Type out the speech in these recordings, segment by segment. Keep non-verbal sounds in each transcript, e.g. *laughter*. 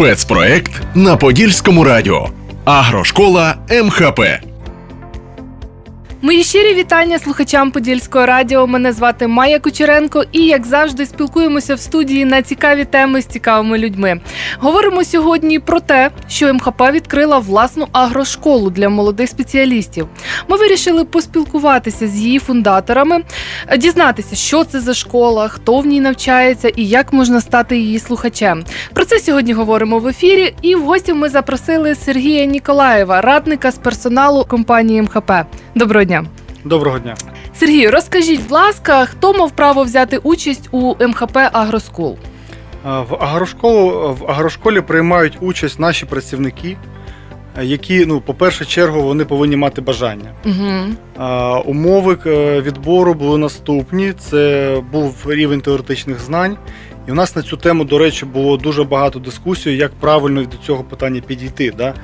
Спецпроект на Подільському радіо. Агрошкола МХП. Мої щирі вітання слухачам Подільського радіо. Мене звати Майя Кучеренко, і як завжди спілкуємося в студії на цікаві теми з цікавими людьми. Говоримо сьогодні про те, що МХП відкрила власну агрошколу для молодих спеціалістів. Ми вирішили поспілкуватися з її фундаторами, дізнатися, що це за школа, хто в ній навчається і як можна стати її слухачем. Про це сьогодні говоримо в ефірі. І в гості ми запросили Сергія Ніколаєва, радника з персоналу компанії МХП. Доброго. Доброго дня. Сергію, розкажіть, будь ласка, хто мав право взяти участь у МХП Агроскул? В агрошколу в агрошколі приймають участь наші працівники, е, які, ну, по першу чергу, вони повинні мати бажання. Угу. А, Умови е, відбору були наступні: це був рівень теоретичних знань. І у нас на цю тему, до речі, було дуже багато дискусій, як правильно до цього питання підійти. Да?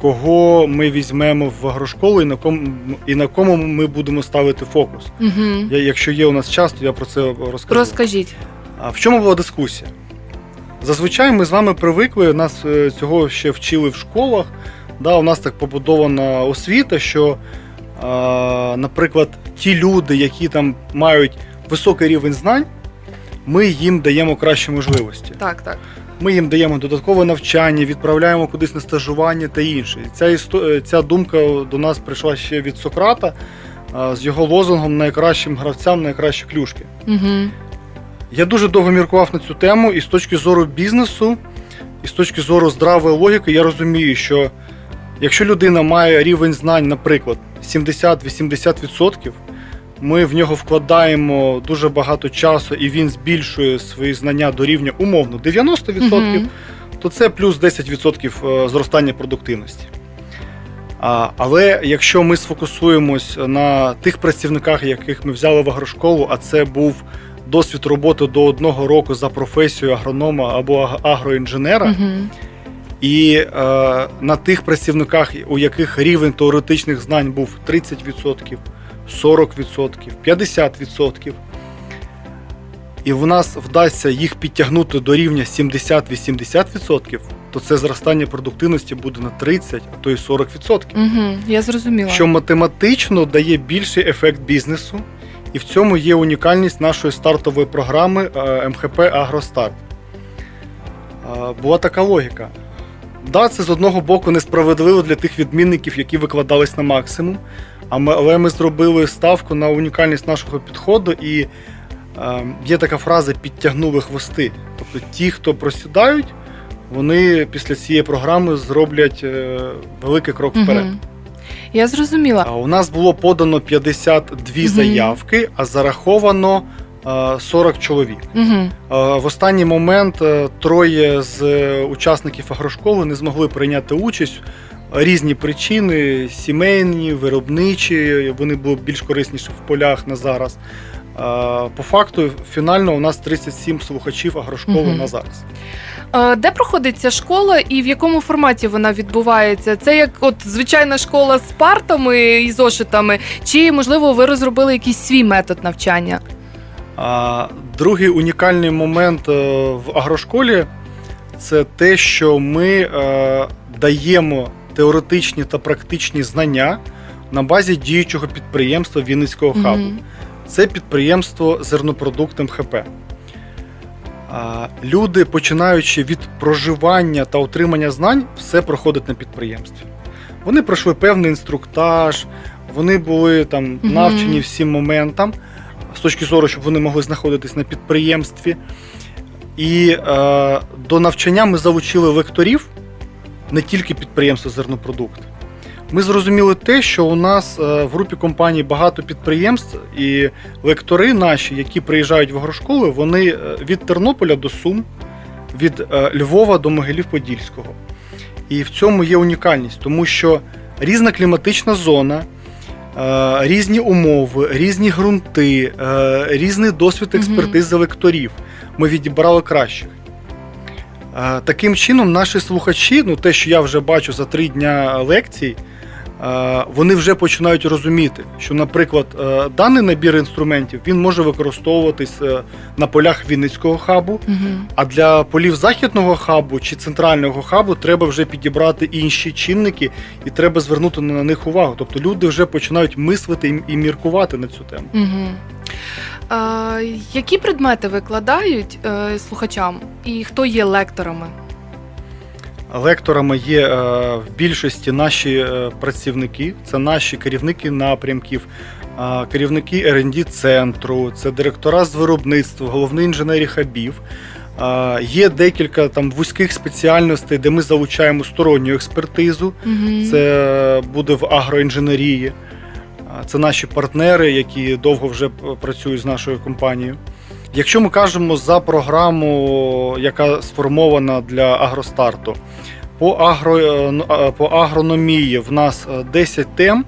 Кого ми візьмемо в агрошколу і на кому і на кому ми будемо ставити фокус. Угу. Я, якщо є у нас час, то я про це розкажу. Розкажіть. А в чому була дискусія? Зазвичай ми з вами привикли, нас е, цього ще вчили в школах. Да, у нас так побудована освіта, що, наприклад, ті люди, які там мають високий рівень знань, ми їм даємо кращі можливості. Так, так. Ми їм даємо додаткове навчання, відправляємо кудись на стажування та інше. І ця, істо- е, ця думка до нас прийшла ще від Сократа з його лозунгом найкращим гравцям найкращі клюшки. Угу. Я дуже довго міркував на цю тему, і з точки зору бізнесу, і з точки зору здравої логіки, я розумію, що якщо людина має рівень знань, наприклад, 70-80%, ми в нього вкладаємо дуже багато часу, і він збільшує свої знання до рівня умовно 90%, Мгм. то це плюс 10% е, зростання продуктивності. А, але якщо ми сфокусуємось на тих працівниках, яких ми взяли в агрошколу, а це був досвід роботи до одного року за професією агронома або аг- агроінженера, Мгм. і е, на тих працівниках, у яких рівень теоретичних знань був 30%, 40%, 50%, і в нас вдасться їх підтягнути до рівня 70-80%, то це зростання продуктивності буде на 30, а то й 40%. Мгм. Я зрозуміла. Що математично дає більший ефект бізнесу, і в цьому є унікальність нашої стартової програми е, МХП Агростарт. Е, Була така логіка. Да, це з одного боку несправедливо для тих відмінників, які викладались на максимум. а ми- Але ми зробили ставку на унікальність нашого підходу, і е, є така фраза підтягнули хвости. Тобто ті, хто просідають, вони після цієї програми зроблять е, великий крок вперед. Мгм. Я зрозуміла. А У нас було подано 52 Мгм. заявки, а зараховано 40 чоловік. Угу. Е, В останній момент е, троє з е, учасників агрошколи не змогли прийняти участь. Різні причини: сімейні, виробничі, вони були більш корисніші в полях на зараз. Е, По факту, фінально у нас 37 слухачів агрошколи Мгм. на зараз. Е, Де проходить ця школа і в якому форматі вона відбувається? Це як от звичайна школа з партами і зошитами, чи можливо ви розробили якийсь свій метод навчання? Другий унікальний момент е, в агрошколі це те, що ми е, даємо теоретичні та практичні знання на базі діючого підприємства Вінницького хабу. Це підприємство зернопродукт МХП. Люди, починаючи від проживання та отримання знань, все проходить на підприємстві. Вони пройшли певний інструктаж, вони були там навчені всім моментам з точки зору, щоб вони могли знаходитись на підприємстві. І е, до навчання ми залучили лекторів не тільки підприємства зернопродукт. Ми зрозуміли те, що у нас е, в групі компаній багато підприємств, і лектори наші, які приїжджають в агрошколи, вони е, від Тернополя до Сум, від е, Львова до Могилів-Подільського. І в цьому є унікальність, тому що різна кліматична зона, різні умови, різні ґрунти, е, різний досвід експертизи лекторів. Ми відібрали кращих. Е, Таким чином, наші слухачі, ну те, що я вже бачу за три дня лекцій, е, вони вже починають розуміти, що, наприклад, е, даний набір інструментів він може використовуватись е, на полях Вінницького хабу, Угу. а для полів західного хабу чи центрального хабу треба вже підібрати інші чинники, і треба звернути на них увагу. Тобто люди вже починають мислити і- міркувати на цю тему. Угу. А, які предмети викладають е, слухачам і хто є лекторами? Лекторами є е, в більшості наші е, працівники, це наші керівники напрямків, керівники rd центру, це директора з виробництва, головні інженери хабів. Є декілька там вузьких спеціальностей, де ми залучаємо сторонню експертизу. Угу. Це буде в агроінженерії. Це наші партнери, які довго вже працюють з нашою компанією. Якщо ми кажемо за програму, яка сформована для агростарту, по, агро, е, ну, по агрономії в нас е, 10 тем.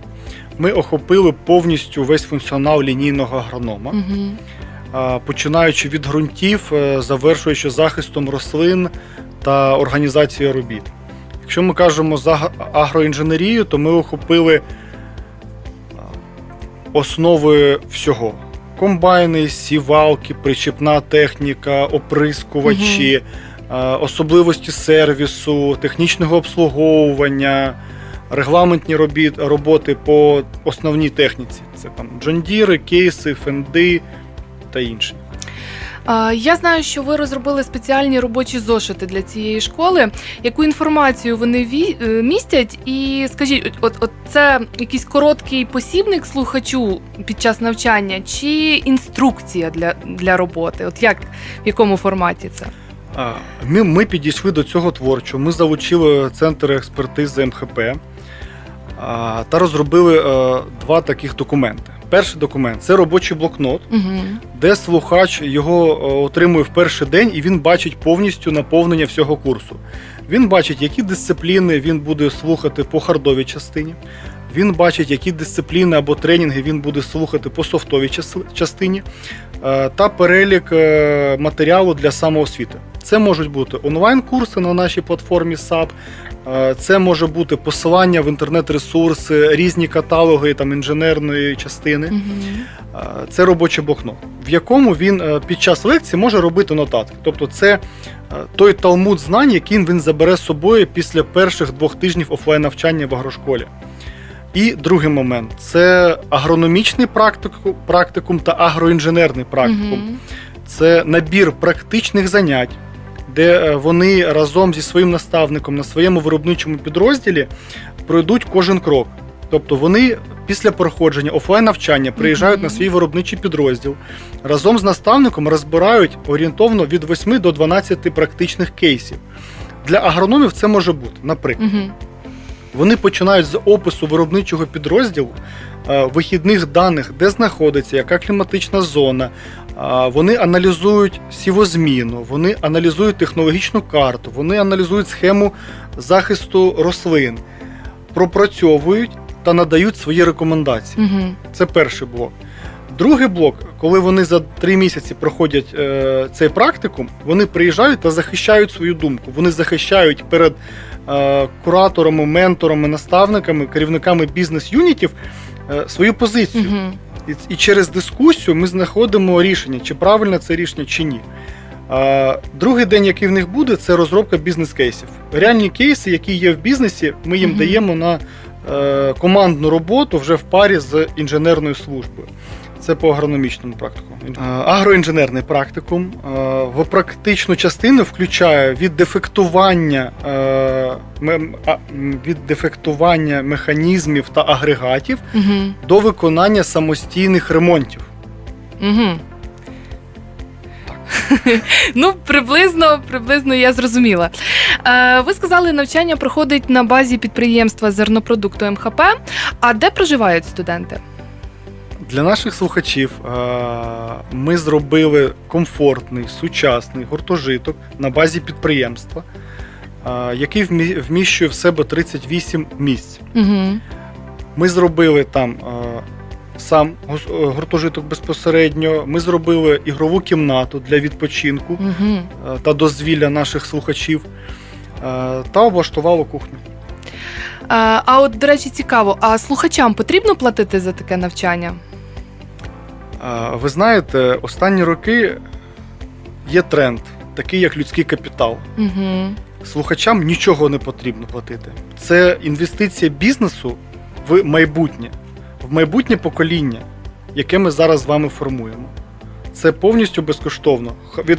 Ми охопили повністю весь функціонал лінійного агронома, Угу. починаючи від ґрунтів, е, завершуючи захистом рослин та організацією робіт. Якщо ми кажемо за агроінженерію, то ми охопили основи всього: комбайни, сівалки, причіпна техніка, оприскувачі, угу. особливості сервісу, технічного обслуговування, регламентні робіт, роботи по основній техніці. Це там джондіри, кейси, фенди та інше. Я знаю, що ви розробили спеціальні робочі зошити для цієї школи. Яку інформацію вони е, містять? І скажіть, от, от, от це якийсь короткий посібник слухачу під час навчання, чи інструкція для, для роботи? От як в якому форматі це? Ми, ми підійшли до цього творчо. Ми залучили центр експертизи МХП та розробили е, два таких документи. Перший документ це робочий блокнот, Угу. де слухач його е, отримує в перший день і він бачить повністю наповнення всього курсу. Він бачить, які дисципліни він буде слухати по хардовій частині. Він бачить, які дисципліни або тренінги він буде слухати по софтовій частині, е, та перелік е, матеріалу для самоосвіти. Це можуть бути онлайн-курси на нашій платформі SAP, е, це може бути посилання в інтернет-ресурси, різні каталоги там, інженерної частини. Угу. Це робочий блокнот, в якому він е, під час лекції може робити нотатки. Тобто, це той талмуд знань, який він забере з собою після перших двох тижнів офлайн навчання в агрошколі. І другий момент це агрономічний практику, практикум та агроінженерний практикум. Угу. Це набір практичних занять, де е, вони разом зі своїм наставником на своєму виробничому підрозділі пройдуть кожен крок. Тобто вони після проходження офлайн навчання приїжджають Мгм. на свій виробничий підрозділ, разом з наставником розбирають орієнтовно від 8 до 12 практичних кейсів. Для агрономів це може бути, наприклад. Угу. Вони починають з опису виробничого підрозділу, е, вихідних даних, де знаходиться, яка кліматична зона. Вони аналізують сівозміну, вони аналізують технологічну карту, вони аналізують схему захисту рослин, пропрацьовують та надають свої рекомендації. Угу. Це перший блок. Другий блок, коли вони за три місяці проходять е, цей практикум, вони приїжджають та захищають свою думку. Вони захищають перед е, кураторами, менторами, наставниками, керівниками бізнес-юнітів е, свою позицію. Угу. І, і через дискусію ми знаходимо рішення, чи правильне це рішення, чи ні. Другий день, який в них буде, це розробка бізнес-кейсів. Реальні кейси, які є в бізнесі, ми їм Мгм. даємо на е, командну роботу вже в парі з інженерною службою. Це по агрономічному практику. Е, Агроінженерний практикум е, в практичну частину включає від дефектування, е, від дефектування механізмів та агрегатів Угу. до виконання самостійних ремонтів. Угу. *laughs* ну, приблизно, приблизно я зрозуміла. Е, ви сказали, навчання проходить на базі підприємства зернопродукту МХП. А де проживають студенти? Для наших слухачів е, ми зробили комфортний сучасний гуртожиток на базі підприємства, е, який вміщує в себе 38 місць. Угу. Ми зробили там е, сам гуртожиток безпосередньо. Ми зробили ігрову кімнату для відпочинку Угу. та дозвілля наших слухачів та облаштували кухню. А от, до речі, цікаво, а слухачам потрібно платити за таке навчання? Ви знаєте, останні роки є тренд, такий як людський капітал. Угу. Слухачам нічого не потрібно платити. Це інвестиція бізнесу в майбутнє, в майбутнє покоління, яке ми зараз з вами формуємо. Це повністю безкоштовно. Від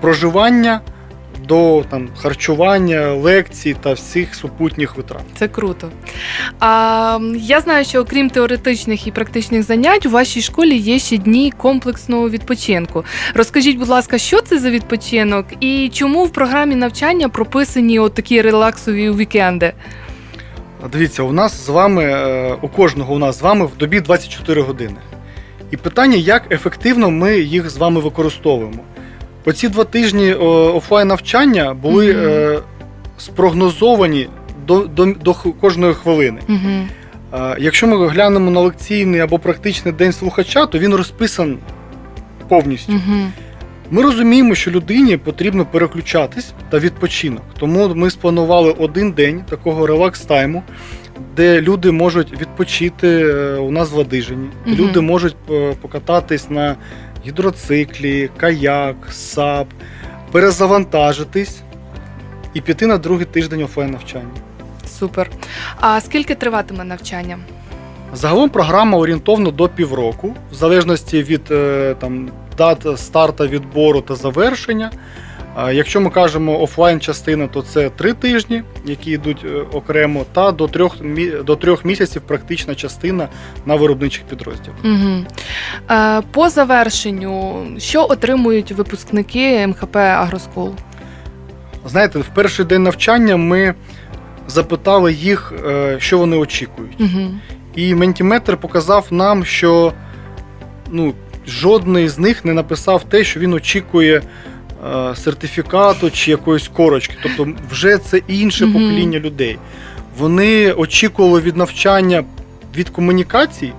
проживання до там, харчування, лекцій та всіх супутніх витрат. Це круто. А, я знаю, що окрім теоретичних і практичних занять, у вашій школі є ще дні комплексного відпочинку. Розкажіть, будь ласка, що це за відпочинок і чому в програмі навчання прописані от такі релаксові вікенди? Дивіться, у нас з вами, е, у кожного у нас з вами в добі 24 години. І питання, як ефективно ми їх з вами використовуємо. Оці два тижні офлайн навчання були е, спрогнозовані до, до, до кожної хвилини. Угу. Е, Якщо ми глянемо на лекційний або практичний день слухача, то він розписан повністю. Угу. Ми розуміємо, що людині потрібно переключатись та відпочинок. Тому ми спланували один день такого релакс-тайму, де люди можуть відпочити е, у нас в Ладижині. Мгм. Люди можуть е, покататись на гідроциклі, каяк, сап, перезавантажитись і піти на другий тиждень офлайн навчання. Супер. А скільки триватиме навчання? Загалом програма орієнтовно до півроку, в залежності від е, там, дат старту відбору та завершення. Якщо ми кажемо офлайн частина, то це три тижні, які йдуть е, окремо, та до трьох, до трьох місяців практична частина на виробничих підрозділах. Угу. По завершенню, що отримують випускники МХП Агроскул? Знаєте, в перший день навчання ми запитали їх, е, що вони очікують. Угу. І ментіметр показав нам, що ну, жодний з них не написав те, що він очікує сертифікату чи якоїсь корочки. Тобто, вже це інше покоління людей. Вони очікували від навчання від комунікацій.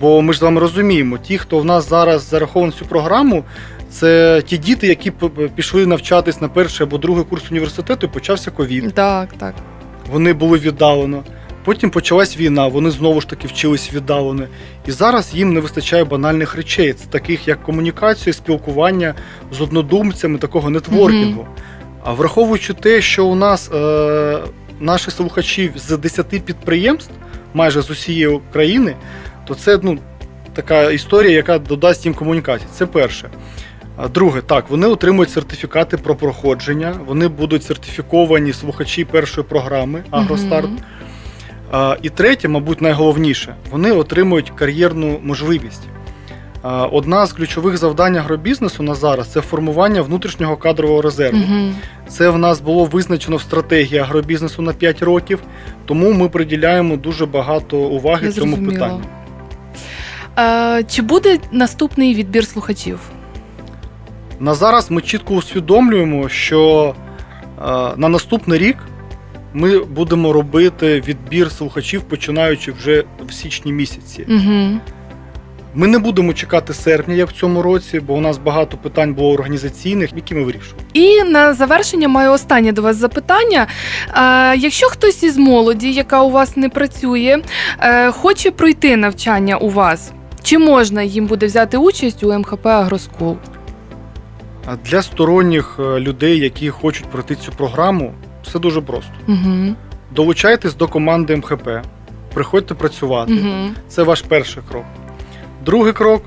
Бо ми ж з вами розуміємо, ті, хто в нас зараз зарахований цю програму, це ті діти, які пішли навчатись на перший або другий курс університету, і почався ковід Так, так. вони були віддалено. Потім почалась війна, вони знову ж таки вчились віддалено. І зараз їм не вистачає банальних речей, таких як комунікація, спілкування з однодумцями, такого нетворкінгу. А враховуючи те, що у нас е, наші слухачі з 10 підприємств, майже з усієї України, то це ну, така історія, яка додасть їм комунікації. Це перше. А Друге, так, вони отримують сертифікати про проходження, вони будуть сертифіковані слухачі першої програми Агростарт. А, І третє, мабуть, найголовніше, вони отримують кар'єрну можливість. Одна з ключових завдань агробізнесу на зараз це формування внутрішнього кадрового резерву. Мгм. Це в нас було визначено в стратегії агробізнесу на 5 років, тому ми приділяємо дуже багато уваги Я цьому питанню. Е, чи буде наступний відбір слухачів? На зараз ми чітко усвідомлюємо, що на наступний рік ми будемо робити відбір слухачів, починаючи вже в січні місяці. Угу. Ми не будемо чекати серпня, як в цьому році, бо у нас багато питань було організаційних, які ми вирішуємо. І на завершення маю останнє до вас запитання. Е, якщо хтось із молоді, яка у вас не працює, е, хоче пройти навчання у вас, чи можна їм буде взяти участь у МХП Агроскул? Для сторонніх е, людей, які хочуть пройти цю програму, все дуже просто. Угу. Долучайтесь до команди МХП, приходьте працювати. Угу. Це ваш перший крок. Другий крок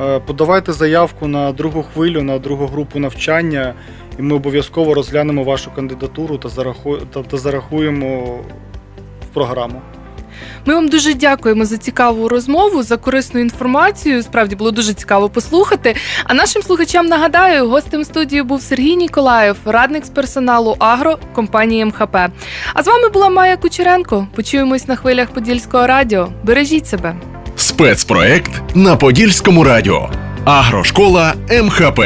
е, подавайте заявку на другу хвилю, на другу групу навчання, і ми обов'язково розглянемо вашу кандидатуру та, зараху... та, та зарахуємо в програму. Ми вам дуже дякуємо за цікаву розмову, за корисну інформацію. Справді було дуже цікаво послухати. А нашим слухачам нагадаю, гостем студії був Сергій Ніколаєв, радник з персоналу Агро компанії МХП. А з вами була Майя Кучеренко. Почуємось на хвилях Подільського радіо. Бережіть себе. Спецпроект на Подільському радіо. Агрошкола МХП.